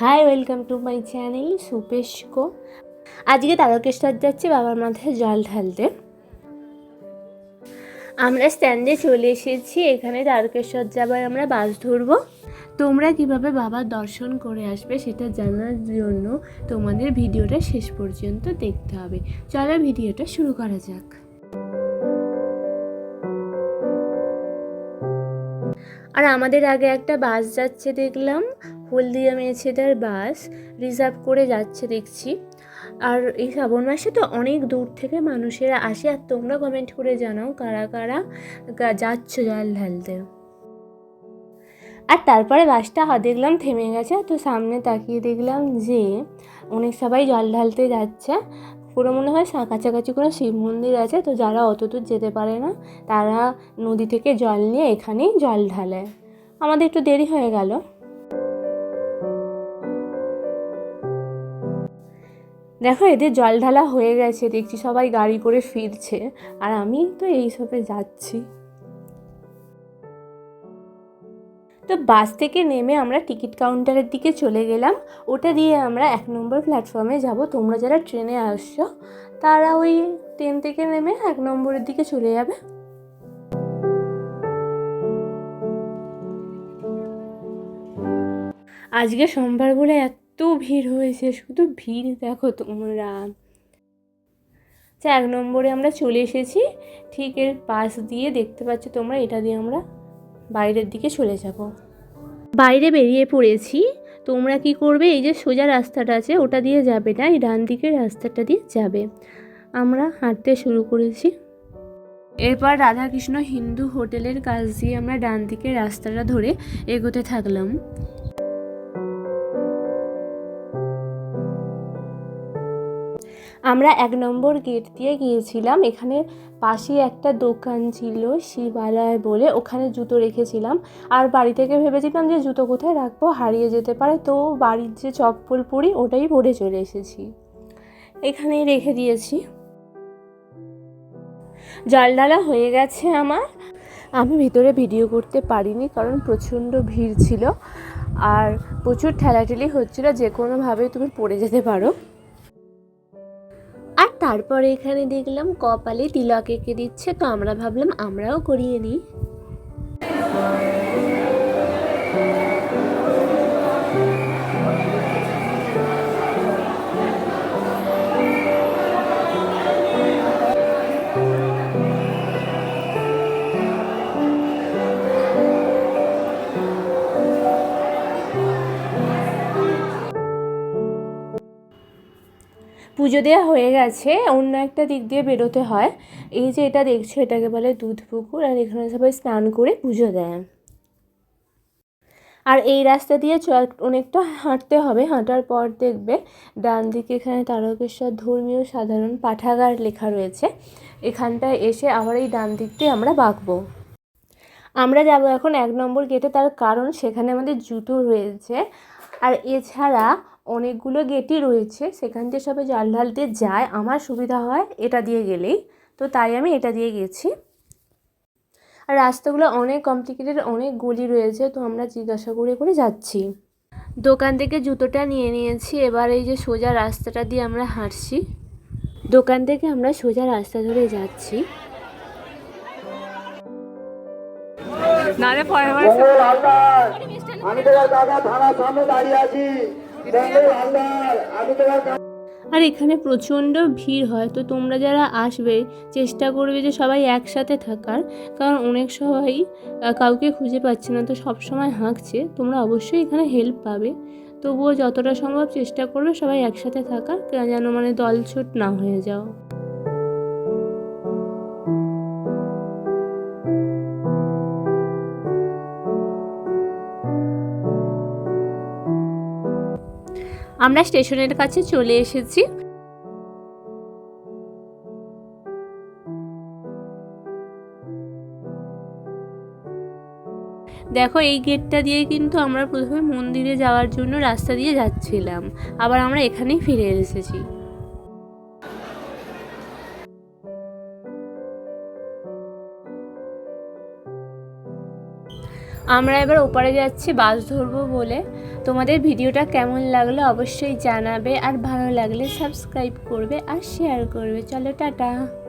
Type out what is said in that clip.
Hi, welcome to my channel সুপেশকো। আজকে তারকেশ্বর যাচ্ছি বাবার মাথায় জল ঢালতে। আমরা স্ট্যান্ডে চলে এসেছি, এখানে তারকেশ্বর যাবার আমরা বাস ধরবো। তোমরা কীভাবে বাবার দর্শন করে আসবে সেটা জানার জন্য তোমাদের ভিডিওটা শেষ পর্যন্ত দেখতে হবে। চলো ভিডিওটা শুরু করা যাক। আর আমাদের আগে একটা বাস যাচ্ছে দেখলাম। হলদিয়া মেছেদার বাস রিজার্ভ করে যাচ্ছে দেখছি। আর এই শ্রাবণ মাসে তো অনেক দূর থেকে মানুষেরা আসে, আর তোমরা কমেন্ট করে জানাও কারা কারা যাচ্ছ জল ঢালতে। আর তারপরে বাসটা দেখলাম থেমে গেছে তো সামনে তাকিয়ে দেখলাম যে অনেক সবাই জল ঢালতে যাচ্ছে। পুরো মনে হয় কাছাকাছি কোনো শিব মন্দির আছে, তো যারা অত দূর যেতে পারে না, তারা নদী থেকে জল নিয়ে এখানেই জল ঢালে। আমাদের একটু দেরি হয়ে গেল। দেখো, এদের জল ঢালা হয়ে গেছে, দেখছি সবাই গাড়ি করে ফিরছে, আর আমি তো এইসবে যাচ্ছি। তো বাস থেকে নেমে আমরা টিকিট কাউন্টারের দিকে চলে গেলাম। ওটা দিয়ে আমরা এক নম্বর প্ল্যাটফর্মে যাব। তোমরা যারা ট্রেনে আসছো, তারা ওই ট্রেন থেকে নেমে এক নম্বরের দিকে চলে যাবে। আজকে সোমবার বলে এত ভিড় হয়েছে, শুধু ভিড় দেখো তোমরা। আচ্ছা এক নম্বরে আমরা চলে এসেছি, ঠিক এর পাশ দিয়ে দেখতে পাচ্ছ তোমরা, এটা দিয়ে আমরা বাইরের দিকে চলে যাব। বাইরে বেরিয়ে পড়েছি, তোমরা কি করবে, এই যে সোজা রাস্তাটা আছে, ওটা দিয়ে যাবে না, এই ডান দিকের রাস্তাটা দিয়ে যাবে। আমরা হাঁটতে শুরু করেছি। এরপর রাধাকৃষ্ণ হিন্দু হোটেলের কাছ দিয়ে আমরা ডান দিকের রাস্তাটা ধরে এগোতে থাকলাম। আমরা এক নম্বর গেট দিয়ে গিয়েছিলাম। এখানে পাশে একটা দোকান ছিল শিবালয় বলে। ওখানে জুতো রেখেছিলাম। আর বাড়ি থেকে ভেবেছিলাম যে জুতো কোথায় রাখব? হারিয়ে যেতে পারে। তো বাড়ির যে চপ্পল পরি, ওটাই পরে চলে এসেছি। এখানেই রেখে দিয়েছি। ডালা হয়ে গেছে আমার। আমি ভিতরে ভিডিও করতে পারিনি কারণ প্রচণ্ড ভিড় ছিল। আর প্রচুর ঠেলাঠেলি হচ্ছিল। যে কোনোভাবে তুমি পড়ে যেতে পারো। তারপরে এখানে দেখলাম কপালে তিলক এঁকে দিচ্ছে তো আমরা ভাবলাম আমরাও করিয়ে নিই। পুজো দেওয়া হয়ে গেছে, অন্য একটা দিক দিয়ে বেরোতে হয়। এই যে এটা দেখছ, এটাকে বলে দুধ পুকুর, আর এখানে সবাই স্নান করে পুজো দেয়। আর এই রাস্তা দিয়ে অনেকটা হাঁটতে হবে, হাঁটার পর দেখবে ডান দিকে এখানে তারকেশ্বর ধর্মীয় সাধারণ পাঠাগার লেখা রয়েছে। এখানটায় এসে আবার এই ডান দিক দিয়ে আমরা বাঁকবো। আমরা যাব এখন এক নম্বর গেটে, তার কারণ সেখানে আমাদের জুতো রয়েছে। আর এছাড়া অনেকগুলো গেটই রয়েছে সেখান দিয়ে সবাই জল ঢালতে যায়। আমার সুবিধা হয় এটা দিয়ে গেলেই তো তাই আমি এটা দিয়ে গেছি। আর রাস্তাগুলো অনেক কমপ্লিকেটেড অনেক গলি রয়েছে তো আমরা জিজ্ঞাসা করে করে যাচ্ছি। দোকান থেকে জুতোটা নিয়ে নিয়েছি এবার এই যে সোজা রাস্তাটা দিয়ে আমরা হাঁটছি। দোকান থেকে আমরা সোজা রাস্তা ধরে যাচ্ছি। আমি কাকা থানার সামনে দাঁড়িয়ে আছি। আর এখানে প্রচণ্ড ভিড় হয়, তো তোমরা যারা আসবে, চেষ্টা করবে যে সবাই একসাথে থাকার, কারণ অনেক সবাই কাউকে খুঁজে পাচ্ছে না, তো সব সময় হাঁকছে, তোমরা অবশ্যই এখানে হেল্প পাবে। তবুও যতটা সম্ভব চেষ্টা করবে সবাই একসাথে থাকার যেন মানে দলছুট না হয়ে যাও। আমরা স্টেশনের কাছে চলে এসেছি। দেখো, এই গেটটা দিয়ে কিন্তু আমরা প্রথমে মন্দিরে যাওয়ার জন্য রাস্তা দিয়ে যাচ্ছিলাম। আবার আমরা এখানেই ফিরে এসেছি। আমরা এবার ওপারে যাচ্ছি, বাস ধরবো বলে। তোমাদের ভিডিওটা কেমন লাগল অবশ্যই জানাবে, আর ভালো লাগলে সাবস্ক্রাইব করবে আর শেয়ার করবে। চলো, টাটা।